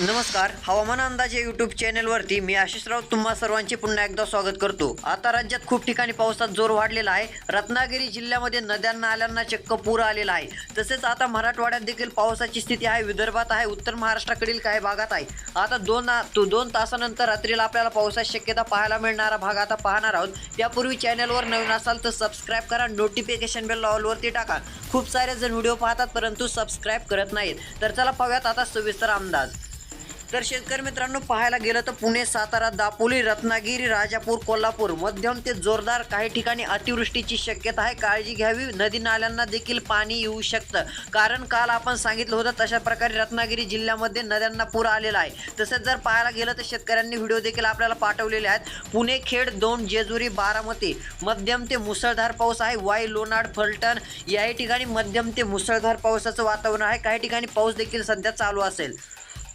नमस्कार हवामान अंदाज या युट्यूब चॅनलवरती मी आशिष राऊत तुम्हा सर्वांचे पुन्हा एकदा स्वागत करतो. आता राज्यात खूप ठिकाणी पावसात जोर वाढलेला आहे. रत्नागिरी जिल्ह्यामध्ये नद्यांना आल्यांना चक्क पूर आलेला आहे. तसेच आता मराठवाड्यात देखील पावसाची स्थिती आहे विदर्भात आहे उत्तर महाराष्ट्राकडील काही भागात आहे. आता दोन तो दोन तासानंतर रात्रीला आपल्याला पावसाची शक्यता पाहायला मिळणारा भाग आता पाहणार आहोत. त्यापूर्वी चॅनलवर नवीन असाल तर सबस्क्राईब करा नोटिफिकेशन बेल ऑलवरती टाका. खूप सारे जण व्हिडिओ पाहतात परंतु सबस्क्राईब करत नाहीत. तर चला पाहूयात आता सविस्तर अंदाज. तर शेतकरी मित्रांनो पाहायला गेलं तर पुणे सातारा दापोली रत्नागिरी राजापूर कोल्हापूर मध्यम ते जोरदार काही ठिकाणी अतिवृष्टीची शक्यता आहे. काळजी घ्यावी. नदी नाल्यांना देखील पाणी येऊ शकतं. कारण काल आपण सांगितलं होतं तशा प्रकारे रत्नागिरी जिल्ह्यामध्ये नद्यांना पूर आलेला आहे. तसंच जर पाहायला गेलं तर शेतकऱ्यांनी व्हिडिओ देखील आपल्याला पाठवलेले आहेत. पुणे खेड दोन जेजुरी बारामती मध्यम ते मुसळधार पाऊस आहे. वाई लोणाड फलटण याही ठिकाणी मध्यम ते मुसळधार पावसाचं वातावरण आहे. काही ठिकाणी पाऊस देखील सध्या चालू असेल.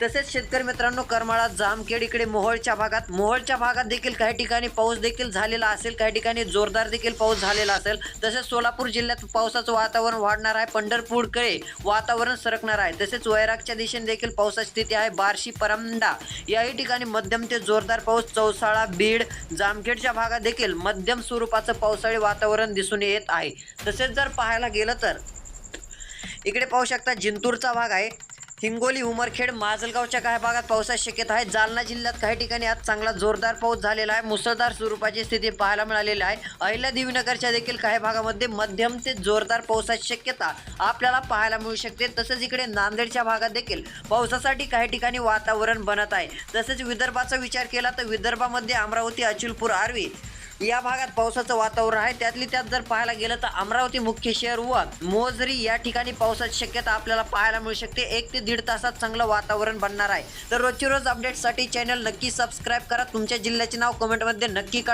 तसेच शेतकरी मित्रांनो करमाळा जामखेड इकडे मोहोळच्या भागात. मोहोळच्या भागात देखील काही ठिकाणी पाऊस देखील झालेला असेल काही ठिकाणी जोरदार देखील पाऊस झालेला असेल. तसेच सोलापूर जिल्ह्यात पावसाचं वातावरण वाढणार आहे पंढरपूरकडे वातावरण सरकणार आहे. तसेच वैरागच्या दिशेने देखील पावसाची स्थिती आहे. बार्शी परंडा याही ठिकाणी मध्यम ते जोरदार पाऊस चौसाळा बीड जामखेडच्या भागात देखील मध्यम स्वरूपाचं पावसाळी वातावरण दिसून येत आहे. तसेच जर पाहायला गेलं तर इकडे पाहू शकता जिंतूरचा भाग आहे. हिंगोली उमरखेड माजलगावच्या काही भागात पावसाची शक्यता आहे. जालना जिल्ह्यात काही ठिकाणी आज चांगला जोरदार पाऊस झालेला आहे. मुसळधार स्वरूपाची स्थिती पाहायला मिळालेली आहे. अहिल्या देवीनगरच्या देखील काही भागामध्ये मध्यम ते जोरदार पावसाची शक्यता आपल्याला पाहायला मिळू शकते. तसेच इकडे नांदेडच्या भागात देखील पावसासाठी काही ठिकाणी वातावरण बनत आहे. तसेच विदर्भाचा विचार केला तर विदर्भामध्ये अमरावती अचलपूर आर्वी या भागात पावसाचं वातावरण आहे. त्यातली त्यात जर पाहायला गेलं तर अमरावती मुख्य शहर व मोजरी या ठिकाणी पावसाची शक्यता आपल्याला पाहायला मिळू शकते. एक ते दीड तासात चांगलं वातावरण बनणार आहे. तर रोजची रोज अपडेटसाठी चॅनल नक्की सबस्क्राईब करा. तुमच्या जिल्ह्याचे नाव कमेंटमध्ये नक्की कळवा.